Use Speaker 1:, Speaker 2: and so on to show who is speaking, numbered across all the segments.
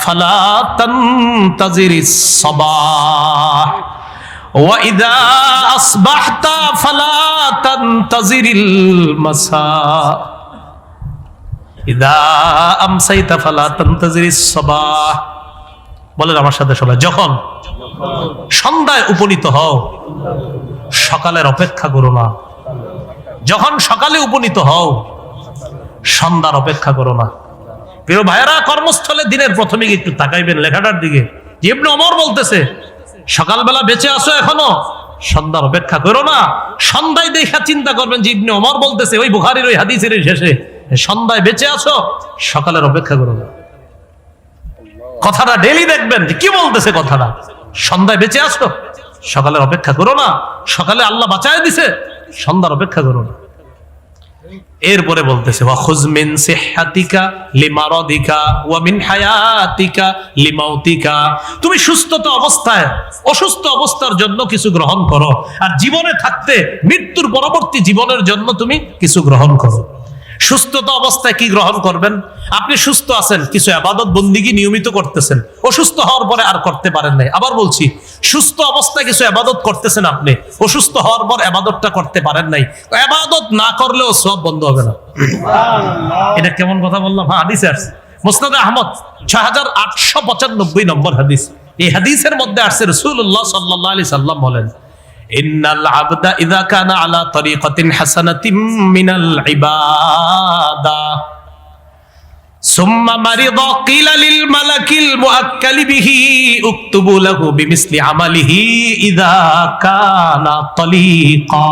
Speaker 1: ফালা ওয়া ফালা মাসা ফালা বলেন আমার সাথে সবাই, যখন সন্ধ্যায় উপনীত হও, সকালের অপেক্ষা করো না। যখন সকালে উপনীত হও, সন্ধ্যার অপেক্ষা করো না। প্রিয় ভাইয়েরা, কর্মস্থলে দিনের প্রথমে একটু তাকাইবেন লেখাটার দিকে। ইবনে অমর বলতেছে, সকালবেলা বেঁচে আসো এখনও? সন্ধ্যার অপেক্ষা করো না। সন্ধ্যায় দেখা চিন্তা করবেন যে ইবনে অমর বলতেছে, ওই বুখারির ওই হাদিসের শেষে, সন্ধ্যায় বেঁচে আসো সকালের অপেক্ষা করো না। কথাটা ডেলি দেখবেন যে কি বলতেছে কথাটা? সন্ধ্যায় বেঁচে আসো সকালের অপেক্ষা করো না। সকালে আল্লাহ বাঁচায় দিছে। সন্ধ্যার অপেক্ষা করো না। এরপরে বলতেছে সিহহাতিকা লিমারাদিকা ওয়া মিন হায়াতিকা লিমাউতিকা। তুমি সুস্থতা অবস্থায়, অসুস্থ অবস্থার জন্য কিছু গ্রহণ করো। আর জীবনে থাকতে মৃত্যুর পরবর্তী জীবনের জন্য তুমি কিছু গ্রহণ করো। সুস্থতা অবস্থায় কি গ্রহণ করবেন? আপনি সুস্থ আছেন কিছু আবাদত বন্দিগি নিয়মিত করতেছেন। অসুস্থ হওয়ার পরে আর করতে পারেন নাই। আবার বলছি সুস্থ অবস্থায় কিছু আবাদত করতেছেন আপনি অসুস্থ হওয়ার পর আবাদতটা করতে পারেন নাই। আবাদত না করলেও সব বন্ধ হবে না। এটা কেমন কথা বললাম? হ্যাঁ হাদিসে আসছে। মুসনাদ আহমদ ছয় হাজার আটশো পঁচানব্বই নম্বর হাদিস। এই হাদিসের মধ্যে আসছে রসুল্লাহ সাল্লাহ আলি সাল্লাম বলেন إن العبد إذا كان على طريقة حسنة من العبادة ثم مرض قيل للملك المؤكل به اكتب له بمثل عمله إذا كان طليقا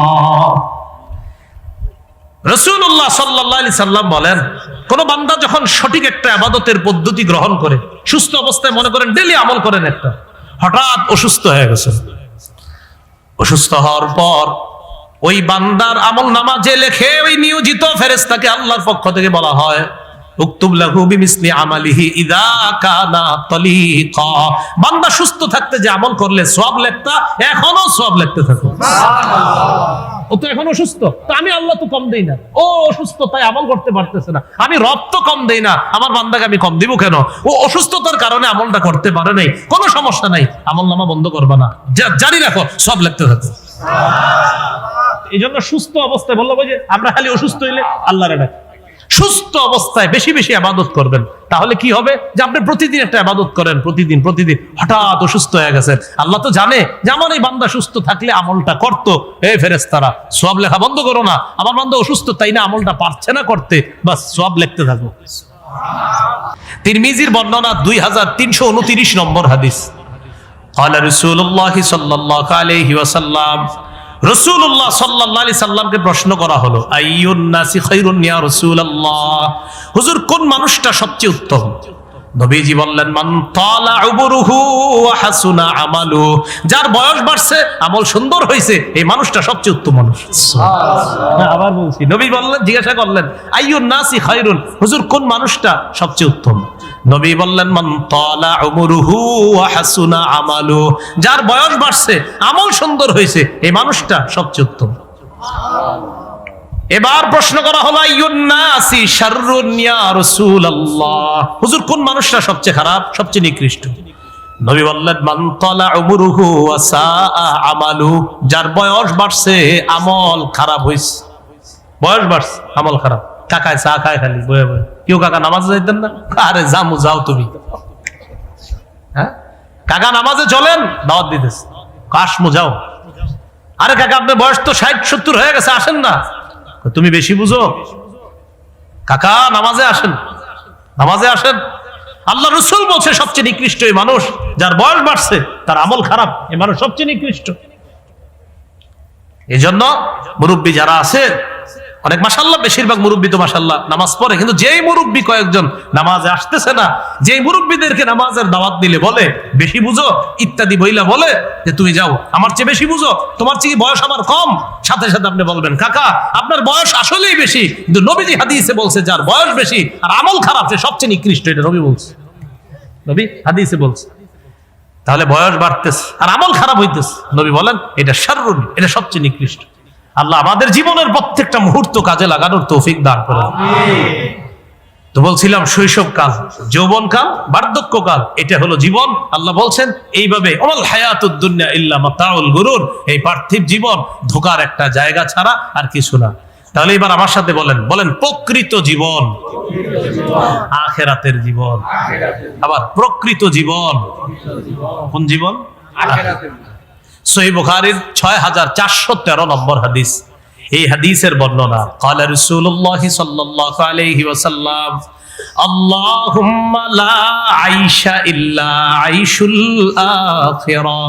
Speaker 1: রসুল্লাহ সাল্লাহ সাল্লাম বলেন কোন বান্দা যখন সঠিক একটা আবাদতের পদ্ধতি গ্রহণ করে সুস্থ অবস্থায় মনে করেন ডেলি আমল করেন একটা হঠাৎ অসুস্থ হয়ে গেছে অসুস্থ হওয়ার পর ওই বান্দার আমল নামাজে লেখে ওই নিয়োজিত ফেরেস্তাকে আল্লাহর পক্ষ থেকে বলা হয়। উক্তুব লাহু বিমিসলি আমালিহি ইদা কানা তালিকা। বান্দা সুস্থ থাকতে যে আমল করলে সওয়াব লেখতা এখনও সওয়াব লিখতে থাকো। ও তো এখন অসুস্থ তো আমি আল্লাহ তো কম দেই না। ও অসুস্থ তাই আমল করতে পারতেছে না। আমি রব তো কম দেই না। আমার বান্দাকে আমি কম দিব কেন? ও অসুস্থতার কারণে আমলটা করতে পারে নাই। কোনো সমস্যা নাই। আমল নামা বন্ধ করবা না। জারি রাখো সব লিখতে থাকো। এই জন্য সুস্থ অবস্থায় বলল যে আমরা খালি অসুস্থ হইলে আল্লাহরে ডাকি। সুস্থ অবস্থায় বেশি বেশি আবাদত করবেন তাহলে কি হবে যে আপনি প্রতিদিন একটা আবাদত করেন প্রতিদিন প্রতিদিন হঠাৎ অসুস্থ হয়ে গেছেন আল্লাহ তো জানে যে আমার এই বান্দা সুস্থ থাকলে আমলটা করতো এই ফেরেস্তারা সব লেখা বন্ধ করো না আমার বান্দা অসুস্থ তাই না আমলটা পারছে না করতে বাস সব লিখতে থাকো তিরমিজির বর্ণনা দুই হাজার তিনশো উনত্রিশ নম্বর হাদিস قال رسول الله صلى الله عليه وسلم রসুল্লাহ সাল্লাহ সাল্লামকে প্রশ্ন করা হলো হুজুর কোন মানুষটা সবচেয়ে উত্তম? নবীজি বললেন মান হাসুনা আমালু। যার বয়স বাড়ছে আমল সুন্দর হয়েছে এই মানুষটা সবচেয়ে উত্তম মানুষ। আবার বলছি নবী বললেন জিজ্ঞাসা করলেন আইয়ুন নাসি খাইরুন? হুজুর কোন মানুষটা সবচেয়ে উত্তম? নবী বললেন, মান তালা উমরুহু হাসুনা আমালু। যার বয়স বাড়ছে, আমল সুন্দর হয়েছে, এই মানুষটা সবচেয়ে উত্তম। এবার প্রশ্ন করা হলো, আইয়ুন নাসি শাররুন ইয়া রাসূলুল্লাহ? হুজুর, কোন মানুষটা সবচেয়ে খারাপ, সবচেয়ে নিকৃষ্ট? নবী বললেন, মান তালা উমরুহু ওয়া সাআ আমালু। যার বয়স বাড়ছে, আমল খারাপ হইছে। বয়স বাড়ছে, আমল খারাপ। কাকায় চা খায় খালি, বয়ে বয়ে। কেউ কাকা নামাজে যাইতেন না? আরে জামু, যাও তুমি। হ্যাঁ? কাকা নামাজে চলেন, দাওয়াত দিতেছে। কাশমু, যাও। আরে কাকা, আপনার বয়স তো ষাট, সত্তর হয়ে গেছে, আসেন না। তুমি বেশি বুঝো। কাকা, নামাজে আসেন। নামাজে আসেন। আল্লাহ রসুল বলছে, সবচেয়ে নিকৃষ্ট এই মানুষ, যার বয়স বাড়ছে, তার আমল খারাপ, এই মানুষ সবচেয়ে নিকৃষ্ট। এই জন্য মুরব্বী যারা আছে অনেক মাসাল্লাহ বেশিরভাগ মুরব্বী তো মাসাল্লাহ নামাজ পড়ে, কিন্তু যেই মুরব্বী কয়েকজন নামাজে আসতেছে না, যেই মুরব্বীদেরকে নামাজের দাওয়াত দিলে বলে, বেশি বুঝো, ইত্যাদি বইলা বলে, যে তুমি যাও, আমার চেয়ে বেশি বুঝো, তোমার চেয়ে বয়স আমার কম, সাথে সাথে আপনি বলবেন, কাকা, আপনার বয়স আসলেই বেশি, কিন্তু নবীজি হাদিসে বলছে, যার বয়স বেশি আর আমল খারাপ, সে সবচেয়ে নিকৃষ্ট এটা নবী বলছে। নবী হাদিসে বলছে। তাহলে বয়স বাড়তেছে আর আমল খারাপ হইতেছে। নবী বলেন, এটা সারুন এটা সবচেয়ে নিকৃষ্ট আল্লাহ আমাদের জীবনের প্রত্যেকটা মুহূর্ত কাজে লাগানোর তৌফিক দান করেন। তো বলছিলাম শৈশবকাল যৌবনকাল বার্ধক্যকাল এটা হলো জীবন। আল্লাহ বলছেন, এইভাবে অমল ইল্লা মাতাউল গুরুর, এই পার্থিব জীবন ধোকার একটা জায়গা ছাড়া আর কিছু না। তাহলে এবার আমার সাথে বলেন বলেন, প্রকৃত জীবন। আখেরাতের জীবন। আবার প্রকৃত জীবন। কোন জীবন। সহি বুখারীর ছয় হাজার চারশো তেরো নম্বর হাদিস এই হাদিসের বর্ণনা قال رسول الله صلى الله عليه وسلم اللهم لا عيش إلا عيش الآخرة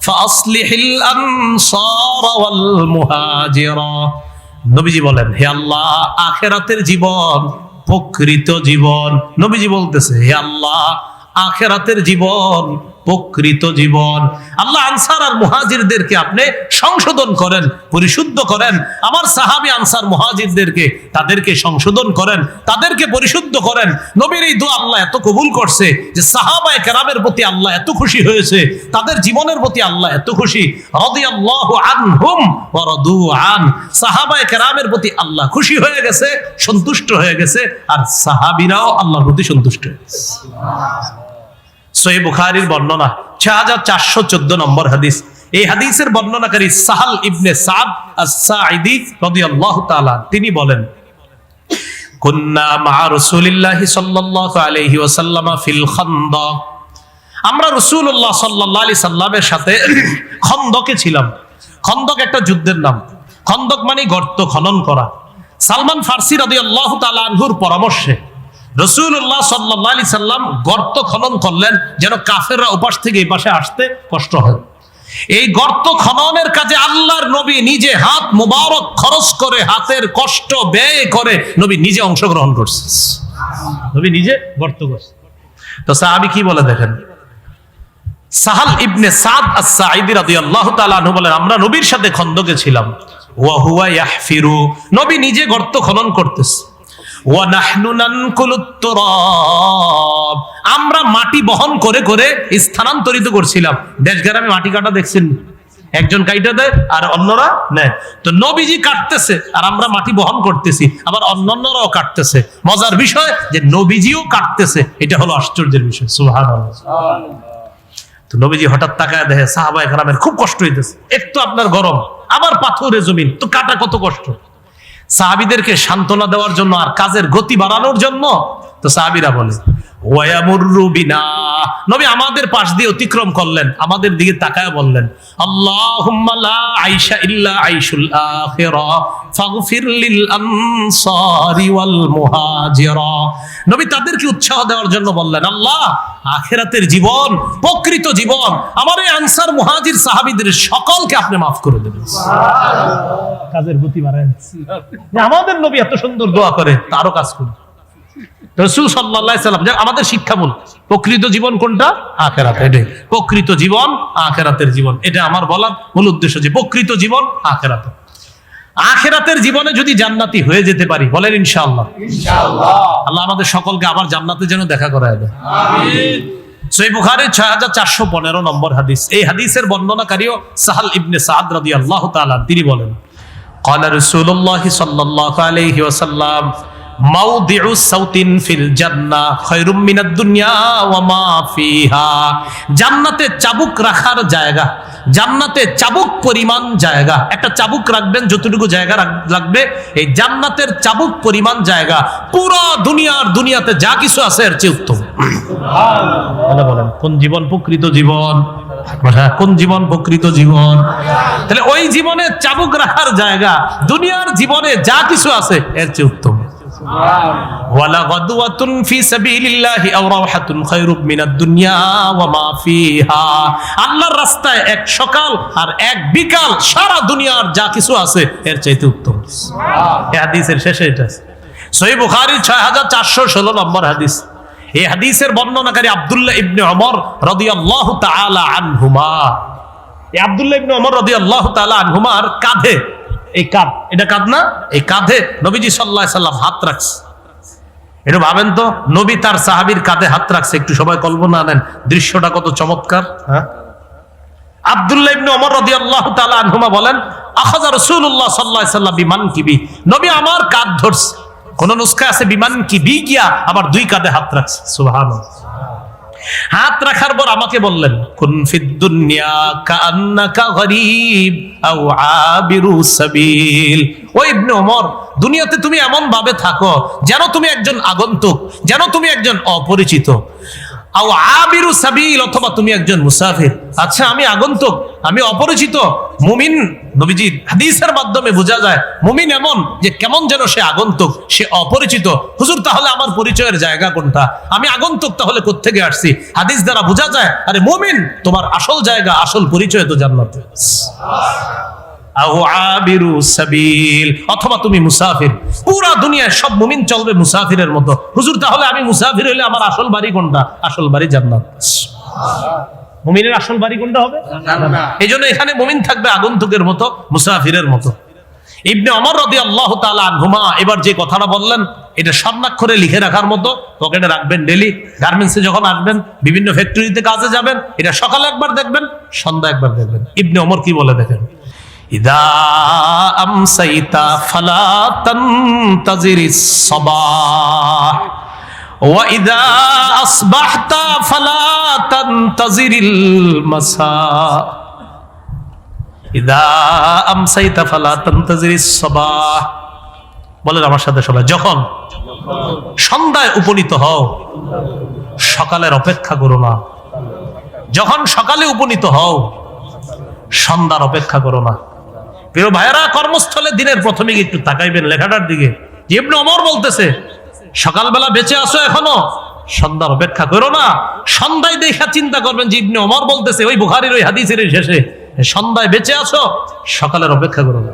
Speaker 1: فأصلح الأنصار والمهاجرة নবীজি বলেন হে আল্লাহ আখেরাতের জীবন প্রকৃত জীবন নবীজি বলতেছে হে আল্লাহ আখেরাতের জীবন প্রকৃত জীবন। আল্লাহ আনসার আর মুহাজিরদেরকে আপনি সংশোধন করেন, পরিশুদ্ধ করেন। আমার সাহাবি আনসার মুহাজিরদেরকে তাদেরকে সংশোধন করেন, তাদেরকে পরিশুদ্ধ করেন। নবীর এই দোয়া আল্লাহ এত কবুল করছে যে সাহাবায়ে কেরামের প্রতি আল্লাহ এত খুশি হয়েছে, তাদের জীবনের প্রতি আল্লাহ এত খুশি। রাদিয়াল্লাহু আনহুম ওয়া রাদু আন। সাহাবায়ে কেরামের প্রতি আল্লাহ খুশি হয়ে গেছে, সন্তুষ্ট হয়ে গেছে, আর সাহাবীরাও আল্লাহর প্রতি সন্তুষ্ট হয়ে গেছে সহি বুখারির বর্ণনা। ছয় হাজার চারশো চোদ্দ নম্বর হাদিস। এই হাদিসের বর্ণনাকারী সাহাল ইবনে সাদ আস-সাঈদি রাদিয়াল্লাহু তাআলা, তিনি বলেন, কুন্না মা সাল্লাল্লাহু আলাইহি ফিল খান্দক আমরা রাসূলুল্লাহ সাল্লাল্লাহু আলাইহি সাল্লামের সাথে খন্দকে ছিলাম। খন্দক একটা যুদ্ধের নাম। খন্দক মানে গর্ত খনন করা। সালমান ফার্সি রাদিয়াল্লাহু তাআলা আনহুর পরামর্শে রসুল্লাহ সাল্লাহ আলি সাল্লাম গর্ত খনন করলেন যেন কাফেররা উপাস থেকে এই পাশে আসতে কষ্ট হয়। এই গর্ত খননের কাজে আল্লাহর নবী নিজে হাত মুবারক খরচ করে হাতের কষ্ট ব্যয় করে নবী নিজে অংশগ্রহণ করছে নবী নিজে গর্ত করছে তো সাহাবি কি বলে দেখেন? সাহাল ইবনে সাদ আস-সাঈদি রাদিয়াল্লাহু তাআলা আনহু বলেন, আমরা নবীর সাথে খন্দকে ছিলাম। ওয়া হুয়া ইয়াহফিরু। নবী নিজে গর্ত খনন করতেছে। আমরা মাটি বহন করে করে স্থানান্তরিত করছিলাম। দেশ গ্রামে মাটি কাটা দেখছেন? একজন কাইটা দেয় আর অন্যরা নেয়। তো নবীজি কাটতেছে আর আমরা মাটি বহন করতেছি, আবার অন্যান্যরাও কাটতেছে। মজার বিষয় যে নবীজিও কাটতেছে, এটা হলো আশ্চর্যের বিষয়, সুবহানাল্লাহ। তো নবীজি হঠাৎ তাকায় দেখে সাহাবা একরামের খুব কষ্ট হইতেছে। একটু আপনার গরম, আবার পাথরে জমিন, তো কাটা কত কষ্ট? সাহাবিদেরকে সান্ত্বনা দেওয়ার জন্য আর কাজের গতি বাড়ানোর জন্য তো সাহাবিরা বলে বিনা। নবী আমাদের পাশ দিয়ে অতিক্রম করলেন আমাদের দিকে তাকায় বললেন আল্লাহুম্মা লা আইশা ইল্লা মুহাজিরা। নবী তাদেরকে উৎসাহ দেওয়ার জন্য বললেন আল্লাহ আখেরাতের জীবন প্রকৃত জীবন আমার এই আনসার মুহাজির সাহাবীদের সকলকে আপনি মাফ করে দেবেন। কাজের গতি বাড়ায় আমাদের নবী এত সুন্দর দোয়া করে তারও কাজ করি রসুল সাল্লাম আমাদের শিক্ষামূল প্রকৃত জীবন কোনটা আখেরাত এটাই প্রকৃত জীবন আখেরাতের জীবন এটা আমার বলার মূল উদ্দেশ্য যে প্রকৃত জীবন আখেরাত আখেরাতের জীবনে যদি জান্নাতি হয়ে যেতে পারি বলেন ইনশাআল্লাহ আল্লাহ আমাদের সকলকে আবার জান্নাতে যেন দেখা করায় দেয় সই বুখারের ছয় হাজার চারশো পনেরো নম্বর হাদিস এই হাদিসের বর্ণনাকারীও সাহাল ইবনে সাদ রাদি আল্লাহ তাআলা তিনি বলেন قال رسول الله صلى الله عليه وسلم দুনিয়া জান্নাতে চাবুক রাখার জায়গা, জান্নাতে চাবুক পরিমাণ জায়গা। একটা চাবুক রাখবেন, যতটুকু জায়গা লাগবে, এই জান্নাতের চাবুক পরিমাণ জায়গা। পুরো দুনিয়ার দুনিয়াতে যা কিছু আছে, এর চেয়ে উত্তম। কোন জীবন প্রকৃত জীবন? হ্যাঁ, কোন জীবন প্রকৃত জীবন? তাহলে ওই জীবনে চাবুক রাখার জায়গা, দুনিয়ার জীবনে যা কিছু আছে, এর চেয়ে উত্তম। ওয়ালা গাদওয়াতুন ফি সাবিলিল্লাহি আও রাওহাতুন খায়রুম মিনাদ দুনিয়া ওয়া মা ফিহা। আল্লাহর রাস্তায় এক সকাল আর এক বিকাল সারা দুনিয়ার যা কিছু আছে এর চাইতে উত্তম। এই হাদিসের শেষে এটা আছে। সহিহ বুখারী 6416 নম্বর হাদিস। এই হাদিসের বর্ণনাকারী আব্দুল্লাহ ইবনে ওমর রাদিয়াল্লাহু তাআলা আনহুমা। এই আব্দুল্লাহ ইবনে ওমর রাদিয়াল্লাহু তাআলা আনহুমার কাঁধে এই কাঁধ এটা কাঁধ না? এই কাঁধে নবীজি আলাইহি সাল্লাম হাত রাখছে। এটা ভাবেন তো, নবী তার সাহাবীর কাঁধে হাত রাখছে, একটু সবাই কল্পনা নেন, দৃশ্যটা কত চমৎকার হ্যাঁ? আব্দুল্লাহ তাআলা আনহুমা বলেন সাল্লাম বিমানকিবি নবী আমার কাঁধ ধরছে। কোন আছে, বিমান কি বি? গিয়া দুই কাঁধে হাত রাখছে। হাত রাখার পর আমাকে বললেন, কুন ফিদ দুনিয়া কান্নাকা গরিব আও আবিরু সাবিল। ও ইবনে ওমর, দুনিয়াতে তুমি এমন ভাবে থাকো যেন তুমি একজন আগন্তুক, যেন তুমি একজন অপরিচিত। অথবা তুমি একজন মুসাফির। আচ্ছা আমি আগন্তুক, আমি অপরিচিত হাদিসের মাধ্যমে যায় এমন যে কেমন যেন সে আগন্তুক, সে অপরিচিত। হুজুর, তাহলে আমার পরিচয়ের জায়গা কোনটা? আমি আগন্তুক, তাহলে কোত্থেকে আসছি? হাদিস দ্বারা বোঝা যায়, আরে মুমিন, তোমার আসল জায়গা, আসল পরিচয় তো জান্নাত। অথবা তুমি মুসাফির। পুরা দুনিয়ায় সব মুমিন চলবে মুসাফিরের মতো। হুজুর তাহলে আমি মুসাফির হইলে আমার আসল বাড়ি কোনটা? আসল বাড়ি জান্নাত। মুমিনের আসল বাড়ি কোনটা হবে? এই জন্য এখানে মুমিন থাকবে আগন্তুকের মতো মুসাফিরের মতো। ইবনে অমর রদি আল্লাহ আনহুমা এবার যে কথাটা বললেন এটা স্বর্ণাক্ষরে লিখে রাখার মতো। পকেটে রাখবেন ডেলি। গার্মেন্টসে যখন আসবেন বিভিন্ন ফ্যাক্টরিতে কাজে যাবেন এটা সকালে একবার দেখবেন সন্ধ্যা একবার দেখবেন। ইবনে অমর কি বলে দেখেন? ফালা ওয়া ইদা ফালা মাসা ফালা বলেন আমার সাথে সবাই, যখন সন্ধ্যায় উপনীত হও, সকালের অপেক্ষা করো না। যখন সকালে উপনীত হও, সন্ধ্যার অপেক্ষা করো না। প্রিয় ভাইয়েরা, কর্মস্থলে দিনের প্রথমে একটু তাকাইবেন লেখাটার দিকে। ইবনে অমর বলতেছে, সকালবেলা বেঁচে আসো এখনও? সন্ধ্যার অপেক্ষা করো না। সন্ধ্যায় দেখা চিন্তা করবেন যে ইবনে অমর বলতেছে, ওই বুখারির ওই হাদিসের শেষে, সন্ধ্যায় বেঁচে আসো সকালের অপেক্ষা করো না।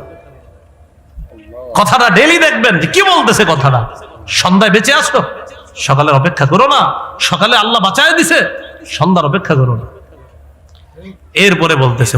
Speaker 1: কথাটা ডেলি দেখবেন যে কি বলতেছে কথাটা? সন্ধ্যায় বেঁচে আসো সকালের অপেক্ষা করো না। সকালে আল্লাহ বাঁচায় দিছে। সন্ধ্যার অপেক্ষা করো না। এরপরে বলতেছে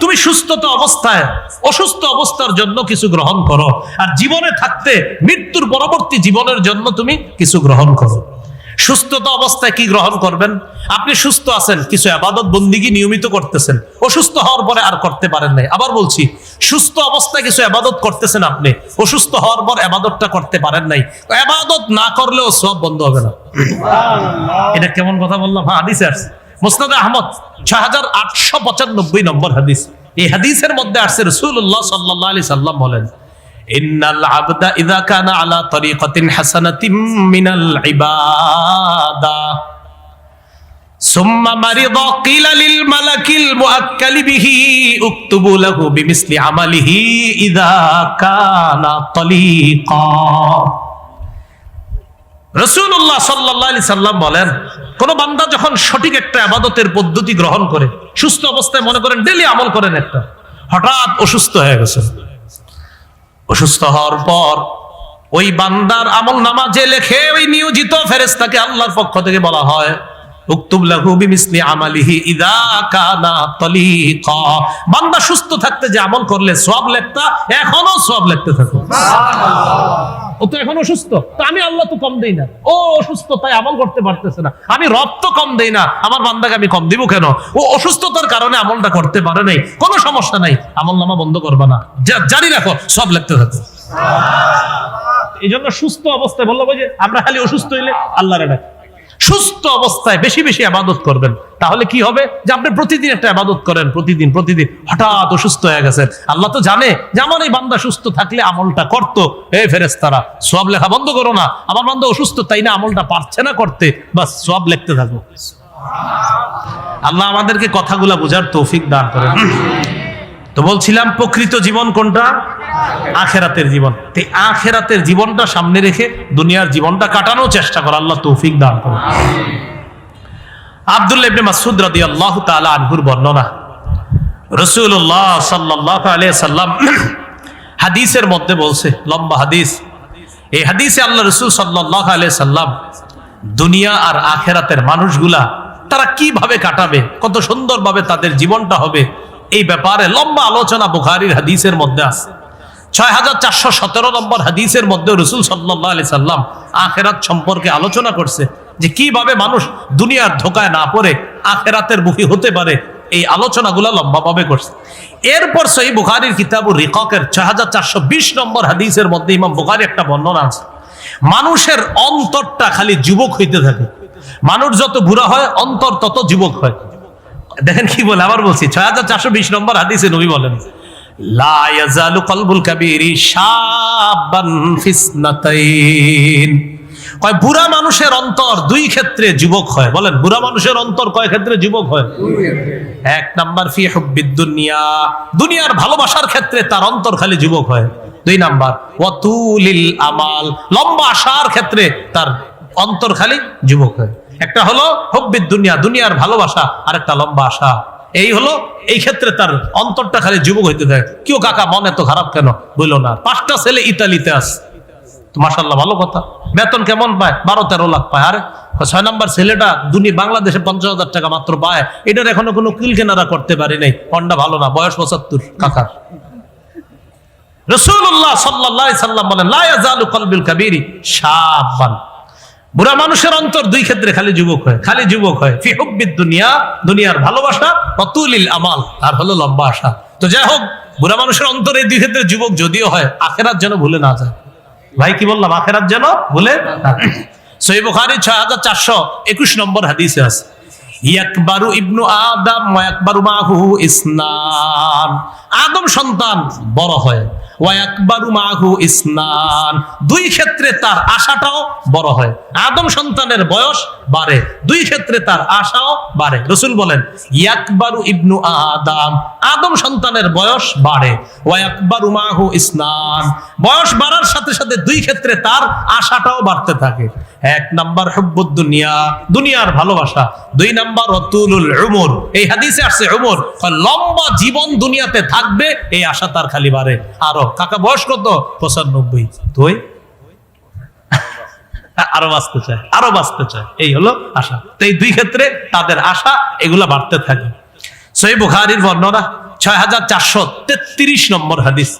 Speaker 1: তুমি সুস্থতা অবস্থায়, অসুস্থ অবস্থার জন্য কিছু গ্রহণ করো। আর জীবনে থাকতে মৃত্যুর পরবর্তী জীবনের জন্য তুমি কিছু গ্রহণ করো। সুস্থতা অবস্থায় কি গ্রহণ করবেন? আপনি সুস্থ আছেন কিছু আবাদত বন্দিগি নিয়মিত করতেছেন। অসুস্থ হওয়ার পরে আর করতে পারেন নাই। আবার বলছি সুস্থ অবস্থায় কিছু আবাদত করতেছেন আপনি অসুস্থ হওয়ার পর আবাদতটা করতে পারেন নাই। আবাদত না করলেও সব বন্ধ হবে না। এটা কেমন কথা বললাম? হ্যাঁ হাদিসে আসছে। মুসনাদ আহমদ ছয় হাজার আটশো পঁচানব্বই নম্বর হাদিস। এই হাদিসের মধ্যে আসছে রসুল্লাহ সাল্লাহ আলি সাল্লাম বলেন إن العبد إذا كان على طريقة حسنة من العبادة ثم مرض قيل للملك المؤكل به اكتب له بمثل عمله إذا كان طليقا রসুল্লাহ সাল্লাহ সাল্লাম বলেন কোন বান্দা যখন সঠিক একটা আবাদতের পদ্ধতি গ্রহণ করে সুস্থ অবস্থায় মনে করেন ডেলি আমল করেন একটা হঠাৎ অসুস্থ হয়ে গেছে অসুস্থ হওয়ার পর ওই বান্দার আমল নামাজে লেখে ওই নিয়োজিত ফেরেস্তাকে আল্লাহর পক্ষ থেকে বলা হয়। উক্তুব লাহু বিমিসলি আমালিহি ইদা কানা তালিকা। বান্দা সুস্থ থাকতে যে আমল করলে সওয়াব লেখতা এখনও সওয়াব লিখতে থাকো। ও তো এখন অসুস্থ। তো আমি আল্লাহ তো কম দেই না। ও অসুস্থ তাই আমল করতে পারতেছে না। আমি রব তো কম দেই না। আমার বান্দাকে আমি কম দিব কেন? ও অসুস্থতার কারণে আমলটা করতে পারে নাই। কোনো সমস্যা নাই। আমল নামা বন্ধ করবা না। জারি রাখো সব লিখতে থাকো। এই জন্য সুস্থ অবস্থায় বলল যে আমরা খালি অসুস্থ হইলে আল্লাহরে ডাকি। সুস্থ অবস্থায় বেশি বেশি আবাদত করবেন। তাহলে কি হবে? যে আপনি প্রতিদিন একটা আবাদত করেন, প্রতিদিন প্রতিদিন। হঠাৎ অসুস্থ হয়ে গেছেন। আল্লাহ তো জানে যে আমার এই বান্দা সুস্থ থাকলে আমলটা করতো। এ ফেরেস্তারা সব লেখা বন্ধ করো না। আমার বান্দা অসুস্থ, তাই না আমলটা পারছে না করতে। বা সব লিখতে থাকো। আল্লাহ আমাদেরকে কথাগুলা বোঝার তৌফিক দান করেন। তো বলছিলাম, প্রকৃত জীবন কোনটা? আখেরাতের জীবন। তো আখেরাতের জীবনটা সামনে রেখে দুনিয়ার জীবনটা কাটানোর চেষ্টা করা আল্লাহ তৌফিক দান করে আব্দুল্লাহ ইবনে মাসউদ রাদিয়াল্লাহু তাআলা আনহুর বর্ণনা, রাসূলুল্লাহ সাল্লাল্লাহু আলাইহি সাল্লাম হাদিসের মধ্যে বলছে, লম্বা হাদিস, এই হাদিসে আল্লাহ রাসূল সাল্লাল্লাহু আলাইহি সাল্লাম দুনিয়া আর আখেরাতের মানুষগুলা তারা কীভাবে কাটাবে, কত সুন্দরভাবে তাদের জীবনটা হবে এই ব্যাপারে লম্বা আলোচনা বুখারীর হাদিসের মধ্যে আছে। ছয় হাজার চারশো সতেরো নম্বর হাদিসের মধ্যে রসুল সাল্লাহ আলি সাল্লাম আখেরাত সম্পর্কে আলোচনা করছে যে কীভাবে মানুষ দুনিয়ার ধোকায় না পড়ে আখেরাতের মুখী হতে পারে, এই আলোচনাগুলো লম্বাভাবে করছে। এরপর সহি বুখারির কিতাবুর রিককের ছয় হাজার চারশো বিশ নম্বর হাদিসের মধ্যে ইমাম বুখারি একটা বর্ণনা আছে। মানুষের অন্তরটা খালি যুবক হইতে থাকে। মানুষ যত বুড়া হয়, অন্তর তত যুবক হয়। দেখেন কি বলে, আবার বলছি, ছয় হাজার চারশো বিশ নম্বর হাদিসে নবী বলেন কয়, বুড়া মানুষের অন্তর দুই ক্ষেত্রে যুবক হয়, বলেন, বুড়া মানুষের অন্তর কয় ক্ষেত্রে যুবক হয়? এক নাম্বার, ফি দুনিয়া, দুনিয়ার ভালোবাসার ক্ষেত্রে তার অন্তর খালি যুবক হয়। দুই নাম্বার ওয়াতুলিল আমাল, লম্বা আসার ক্ষেত্রে তার অন্তর খালি যুবক হয়। একটা হলো হব্বিদ দুনিয়া, দুনিয়ার ভালোবাসা আর একটা লম্বা আশা। এই হলো, এই ক্ষেত্রে তার অন্তরটা খালি যুবক হইতে থাকে। কেউ কাকা, মন এত খারাপ কেন? বলল না। পাঁচটা ছেলে ইতালিতে তো মাসাল্লাহ ভালো কথা। বেতন কেমন পায়? বারো, তেরো লাখ পায়। আরে, ছয় নম্বর ছেলেটা দুনি বাংলাদেশে পঞ্চাশ হাজার টাকা মাত্র পায়। এটার এখনও কোনো কিল কেনারা করতে পারি নাই। হন্ডা ভালো না। বয়স পঁচাত্তর, কাকার। রসুল্লাহ সাল্লাহ সাল্লাম বলেন লায়াজালু কলবিল কাবিরি সাবান বুড়া মানুষের অন্তর দুই ক্ষেত্রে খালি যুবক হয়, খালি যুবক হয়। দুনিয়া, দুনিয়ার ভালোবাসা অতুলিল আমাল, আর হলো লম্বা আশা। তো যাই হোক, বুড়া মানুষের অন্তর এই দুই ক্ষেত্রে যুবক যদিও হয়, আখেরাত যেন ভুলে না যায়। ভাই, কি বললাম? আখেরাত যেন ভুলে না। সহি ছয় হাজার চারশো একুশ নম্বর হাদিসে আছে, ইয়াকবারু ইবনু আদম ওয়া ইয়াকবারু মাহু ইসনান। আদম সন্তান বড় হয়। ওয়া ইয়াকবারু মাহু ইসনান। দুই ক্ষেত্রে তার আশাটাও বড় হয়। আদম সন্তানের বয়স বাড়ে। দুই ক্ষেত্রে তার আশাও বাড়ে। রসুল বলেন ইয়াকবারু ইবনু আদম। আদম সন্তানের বয়স বাড়ে। ওয়া ইয়াকবারু মাহু ইসনান। বয়স বাড়ার সাথে সাথে দুই ক্ষেত্রে তার আশাটাও বাড়তে থাকে। এক নাম্বার হুব্বুদ দুনিয়া, দুনিয়ার ভালোবাসা। দুই নাম্বার অতুলুল উমর। এই হাদিসে আসছে উমর। লম্বা জীবন দুনিয়াতে থাকবে, এই আশা তার খালি বাড়ে। আরও কাকা বয়স কত? পঁচানব্বই। তুই? আরও বাঁচতে চায়, আরও বাঁচতে চায়। এই হলো আশা। তো এই দুই ক্ষেত্রে তাদের আশা এগুলা বাড়তে থাকে। বুখারির বর্ণনা ছয় হাজার চারশো তেত্রিশ নম্বর হাদিস।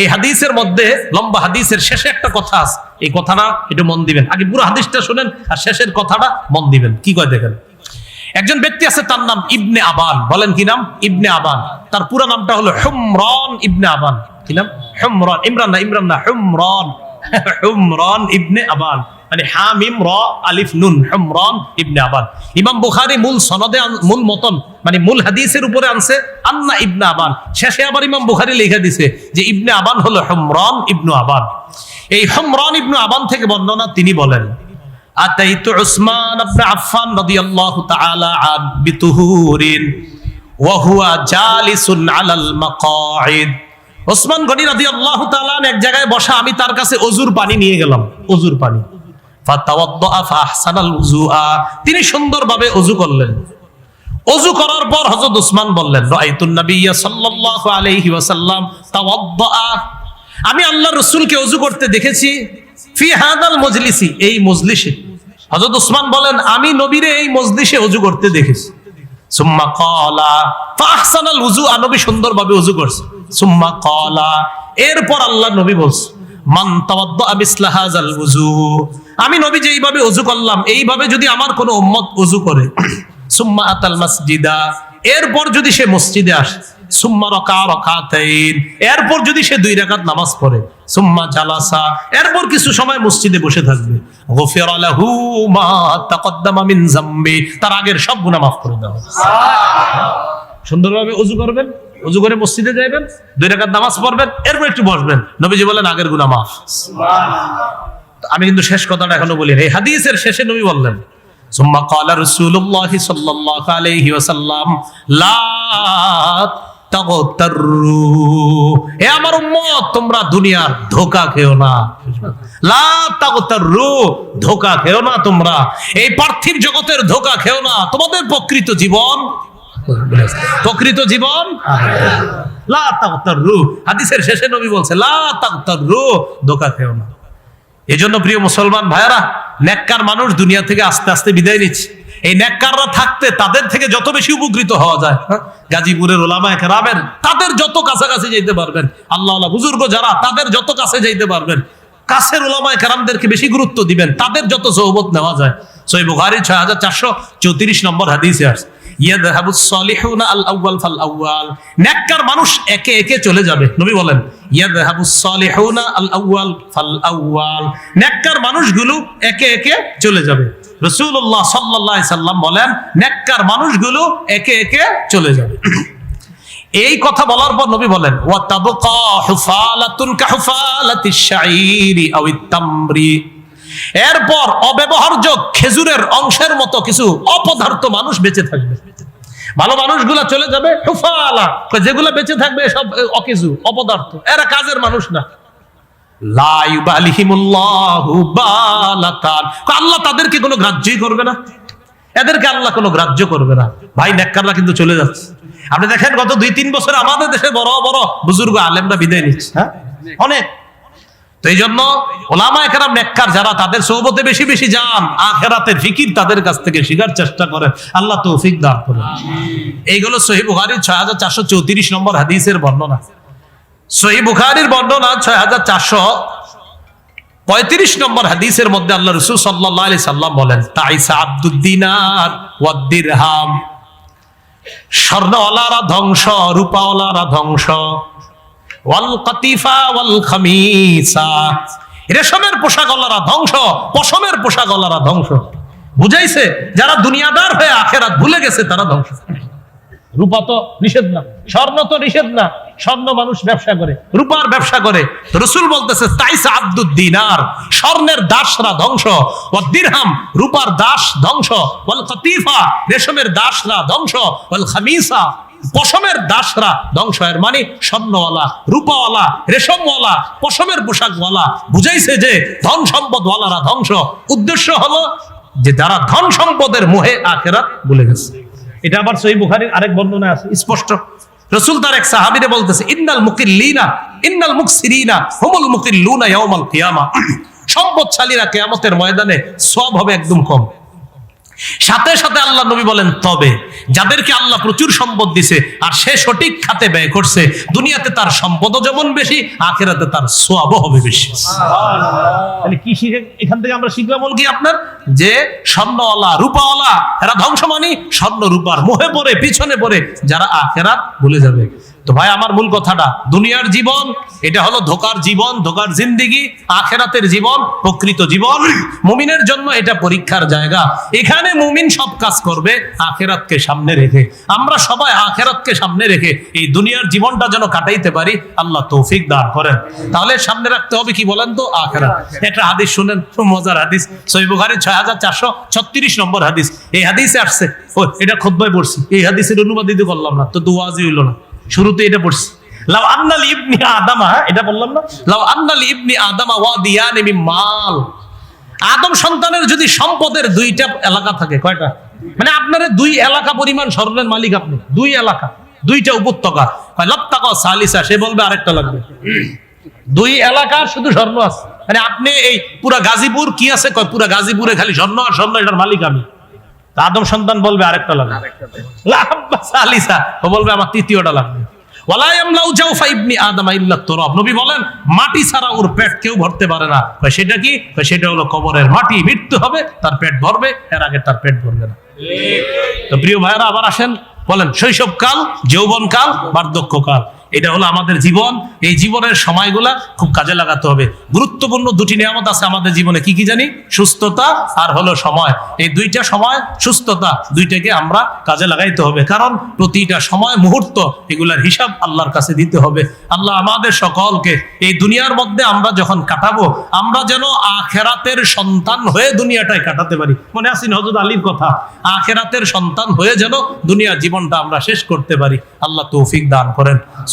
Speaker 1: এই হাদিসের মধ্যে লম্বা হাদিসের শেষে একটা কথা আছে। এই কথাটা একটু মন দিবেন। আগে পুরো হাদিসটা শুনেন আর শেষের কথাটা মন দিবেন। কি কয় দেখেন? একজন ব্যক্তি আছে, তার নাম ইবনে আবান। বলেন কি নাম? ইবনে আবান। তার পুরো নামটা হলো হুমরন ইবনে আবান। কি নাম? হুমরন। ইমরান না ইমরান না, হুমরন। হুমরন ইবনে আবান। মানে হামিম র, আলিফ, নুন, হুমরন ইবনে আবান। ইমাম বুখারী মূল সনদে মূল মতন মানে মূল হাদিসের উপরে আনছে, আন্না ইবনে আবান। শেষে আবার ইমাম বুখারী লিখে দিছে যে ইবনে আবান হলো হুমরন ইবনু আবান। এই হুমরন ইবনু আবান থেকে বর্ণনা তিনি বলেন। আতাইত উসমান ইবনে আফফান রাদিয়াল্লাহু তাআলা আন বিতুহুরিন, ওয়া হুয়া জালিসুন আলাল মাকাঈদ। ওসমান গনি রাদিয়াল্লাহু তাআলা এক জায়গায় বসা, আমি তার কাছে অজুর পানি নিয়ে গেলাম, অজুর পানি। তিনি সুন্দরভাবে অজু করলেন। অজু করার পর হজরত উসমান বললেন আমি আল্লাহ রসুলকে অজু করতে দেখেছি, ফি হাদাল মজলিসি, এই মজলিসে। হযরত উসমান বলেন, আমি নবীরে এই মজলিসে অজু করতে দেখেছি। সুম্মা ক্বালা, ফাহসানাল উযু নবী সুন্দরভাবে অজু করছে। সুম্মা ক্বালা, এরপর আল্লাহ নবী বলছে, মান তাওয়াদ্দা মিসলা হাযাল উযু আমি নবী যেইভাবে অজু করলাম, এইভাবে যদি আমার কোনো উম্মত অজু করে, সুম্মা আতাল মাসজিদা, এরপর যদি সে মসজিদে আসে, সুম্মা রকা রকাতাইন, এরপর যদি সে দুই রাকাত নামাজ পড়ে, সুম্মা জালাসা, এরপর কিছু সময় মসজিদে বসে থাকবে। গফিরা লাহু মা তাকদ্দামা মিন যামবি তার আগের সব গুনাহ মাফ করে দেওয়া হবে। সুন্দরভাবে অজু করবেন অজু করে মসজিদে যাইবেন দুই রাকাত নামাজ পড়বেন এরপর একটু বসবেন নবীজি বলেন আগের গুনাহ মাফ আমি কিন্তু শেষ কথাটা এখনো বলি এই হাদিসের শেষে নবী বললেন ثم قال رسول الله صلى الله عليه وسلم لا আমার তোমরা দুনিয়ার ধোকা খেও না। ধোকা খেও না তোমরা। এই জগতের খেও না। তোমাদের প্রকৃত জীবন? প্রকৃত জীবন? লা তাগতাররু। হাদিসের শেষে নবী বলছে, লা তাগতাররু, ধোকা খেও না। এজন্য প্রিয় মুসলমান ভাইয়ারা, নেককার মানুষ দুনিয়া থেকে আস্তে আস্তে বিদায় নিচ্ছে। এই নেককাররা থাকতে তাদের থেকে যত বেশি উপকৃত হওয়া যায় হ্যাঁ? গাজীপুরের ওলামা একরামের, তাদের যত কাছাকাছি যেতে পারবেন। আল্লাহ বুজুর্গ যারা, তাদের যত কাছে যাইতে পারবেন। কাছের ওলামা একরামদেরকে বেশি গুরুত্ব দিবেন, তাদের যত সহবত নেওয়া যায়। সই বুখারি ছয় হাজার চারশো চৌত্রিশ নম্বর হাদিসে আসছে নেককার মানুষ একে একে চলে যাবে, নবী বলেন নেককার মানুষগুলো একে একে চলে যাবে। রাসূলুল্লাহ সাল্লাল্লাহু আলাইহি সাল্লাম বলেন, নেককার মানুষগুলো একে একে চলে যাবে। এই কথা বলার পর নবী বলেন এরপর অব্যবহার্য খেজুরের অংশের মতো কিছু অপদার্থ মানুষ বেঁচে থাকবে। ভালো মানুষগুলা চলে যাবে হুফালা। যেগুলো বেঁচে থাকবে সব অকিছু অপদার্থ। এরা কাজের মানুষ না। আল্লাহ তাদেরকে কোনো গ্রাহ্যই করবে না। এদেরকে আল্লাহ কোনো গ্রাহ্য করবে না। ভাই নেককাররা কিন্তু চলে যাচ্ছে। আপনি দেখেন গত দুই তিন বছর আমাদের দেশে বড় বড় বুজুর্গ আলেমরা বিদায় নিচ্ছে। হ্যাঁ? অনেক। তো এই জন্য ওলামা একরাম নেককার যারা তাদের সৌবতে বেশি বেশি যান আখেরাতের ফিকির তাদের কাছ থেকে শিখার চেষ্টা করেন। আল্লাহ তৌফিক দান করেন। এইগুলো সহি বুখারির ছয় হাজার চারশো চৌত্রিশ নম্বর হাদিসের বর্ণনা। সহি বুখারির বর্ণনা ছয় হাজার চারশো পঁয়ত্রিশ নম্বর হাদিসের মধ্যে আল্লাহ রসুল সাল্লাহ সাল্লাম বলেন, তাইসা আব্দুদ্দিনার ওয়াদ্দিরহাম স্বর্ণওয়ালারা ধ্বংস, রূপাওয়ালারা ধ্বংস। ওয়াল কাতিফা ওয়াল খামিসা। রেশমের পোশাকওয়ালারা ধ্বংস, পশমের পোশাকওয়ালারা ধ্বংস। বুঝাইছে, যারা দুনিয়াদার হয়ে আখেরাত ভুলে গেছে, তারা ধ্বংস। রূপা তো নিষেধ না, স্বর্ণ তো নিষেধ না। স্বর্ণ মানুষ ব্যবসা করে, রূপার ব্যবসা করে। রসুল বলতেছে, তাইসা আব্দুদ্দিনার স্বর্ণের দাসরা ধ্বংস ও দিরহাম, রূপার দাস ধ্বংস, ওয়াল কাতিফা রেশমের দাসরা ধ্বংস, ওয়াল খামিসা, পশমের দাসরা ধ্বংস। এর মানে স্বর্ণওয়ালা, রূপাওয়ালা, রেশমওয়ালা, পশমের পোশাকওয়ালা। বুঝাইছে যে ধন সম্পদওয়ালারা ধ্বংস। উদ্দেশ্য হলো যে যারা ধন সম্পদের মোহে আখেরাত ভুলে গেছে। এটা আবার সহি বুখারীর আরেক বর্ণনা আছে, স্পষ্ট। রসুল তার এক সাহাবিরে বলতেছে, ইন্নাল মুকিল্লিনা, ইন্নাল মুকসিরিনা, হুমুল মুকিল্লুনা ইয়াউমাল কিয়ামা। সম্পদশালীরা কিয়ামতের ময়দানে সব হবে একদম কম। সাথে সাথে আল্লাহ নবী বলেন তবে যাদেরকে আল্লাহ প্রচুর সম্পদ দিছে আর সে সঠিক খাতে ব্যয় করছে দুনিয়াতে তার সম্পদও যেমন বেশি আখেরাতে তার সোয়াবও হবে বেশি। তাহলে কি শিখে এখান থেকে আমরা শিখলাম কি আপনার? যে স্বর্ণওয়ালা রূপাওয়ালা এরা ধ্বংস মানি স্বর্ণ রূপার মোহে পড়ে পিছনে পড়ে যারা আখেরাত ভুলে যাবে। তো ভাই, আমার মূল কথাটা, দুনিয়ার জীবন, এটা হলো ধোকার জীবন, ধোকার জিন্দিগি, আখেরাতের জীবন, প্রকৃত জীবন। মুমিনের জন্য এটা পরীক্ষার জায়গা। এখানে মুমিন সব কাজ করবে, আখেরাতকে সামনে রেখে। আমরা সবাই আখেরাতকে সামনে রেখে এই দুনিয়ার জীবনটা যেন কাটাইতে পারি, আল্লাহ তৌফিক দান করেন। তাহলে সামনে রাখতে হবে কি বলেন তো? আখেরাত। একটা হাদিস শুনেন মজার হাদিস। সহিবুখারি ছয় হাজার চারশো ছত্রিশ নম্বর হাদিস। এই হাদিসে আসছে, ও, এটা খোদ্বায় পড়ছি। এই হাদিসের অনুবাদ দিতে করলাম না, তো দু দুয়াজি হইল না। শুরুতে এটা পড়ছি। লাউ আন্নাল ইবনি আদামা, এটা বললাম না? লাউ আন্নাল ইবনি আদামা ওয়া দিয়ানি মিন মাল আদম সন্তানের যদি সম্পদের দুইটা এলাকা থাকে, কয়টা? মানে আপনার দুই এলাকা পরিমাণ স্বর্ণের মালিক আপনি। দুই এলাকা, দুইটা উপত্যকা। কয়, লত্তাকা সালিসা, সে বলবে আরেকটা লাগবে। দুই এলাকা শুধু স্বর্ণ আছে। মানে আপনি এই পুরা গাজীপুর কি আছে? পুরা গাজীপুরে খালি স্বর্ণ আর স্বর্ণ, এটার মালিক আমি। আদম সন্তান বলবে আরেকটা লাগবে। সালিসা ও বলবে আমার তৃতীয়টা লাগবে। নবী বলেন মাটি ছাড়া ওর পেট কেউ ভরতে পারে না। সেটা কি? সেটা হলো কবরের মাটি মৃত্যু হবে তার পেট ভরবে এর আগে তার পেট ভরবে না। তো প্রিয় ভাইরা আবার আসেন বলেন শৈশবকাল যৌবনকাল বার্ধক্যকাল। এটা হলো আমাদের জীবন। এই জীবনের সময়গুলা খুব কাজে লাগাতে হবে। গুরুত্বপূর্ণ দুটি নিয়ামত আছে আমাদের জীবনে। কি কি জানি? সুস্থতা আর হলো সময়। এই দুইটা সময়, সুস্থতা দুইটাকে আমরা কাজে লাগাইতে হবে। কারণ প্রতিটা সময়, মুহূর্ত এগুলার হিসাব আল্লাহর কাছে দিতে হবে। আল্লাহ আমাদের সকলকে এই দুনিয়ার মধ্যে আমরা যখন কাটাবো, আমরা যেন আখেরাতের সন্তান হয়ে দুনিয়াটায় কাটাতে পারি। মনে আছি হজরত আলীর কথা? আখেরাতের সন্তান হয়ে যেন দুনিয়ার জীবনটা আমরা শেষ করতে পারি। আল্লাহ তৌফিক দান করেন।